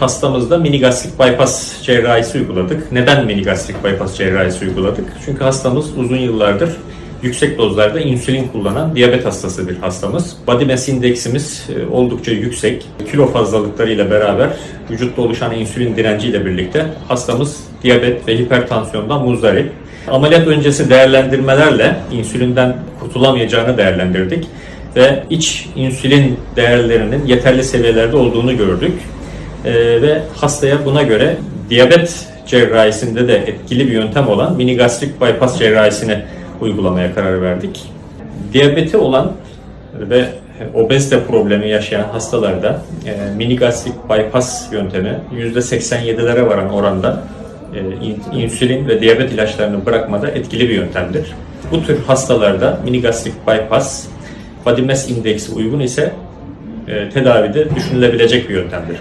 Hastamızda mini gastrik bypass cerrahisi uyguladık. Neden mini gastrik bypass cerrahisi uyguladık? Çünkü hastamız uzun yıllardır yüksek dozlarda insülin kullanan diyabet hastası bir hastamız. Body mass indeksimiz e, oldukça yüksek. Kilo fazlalıklarıyla beraber vücutta oluşan insülin direnciyle birlikte hastamız diyabet ve hipertansiyondan muzdarip. Ameliyat öncesi değerlendirmelerle insülinden kurtulamayacağını değerlendirdik ve iç insülin değerlerinin yeterli seviyelerde olduğunu gördük. Ee, ve hastaya buna göre diyabet cerrahisinde de etkili bir yöntem olan mini gastrik bypass cerrahisini uygulamaya karar verdik. Diyabeti olan ve obezite problemi yaşayan hastalarda e, mini gastrik bypass yöntemi %87'lere varan oranda e, in- insülin ve diyabet ilaçlarını bırakmada etkili bir yöntemdir. Bu tür hastalarda mini gastrik bypass mass indeksi uygun ise e, tedavide düşünülebilecek bir yöntemdir.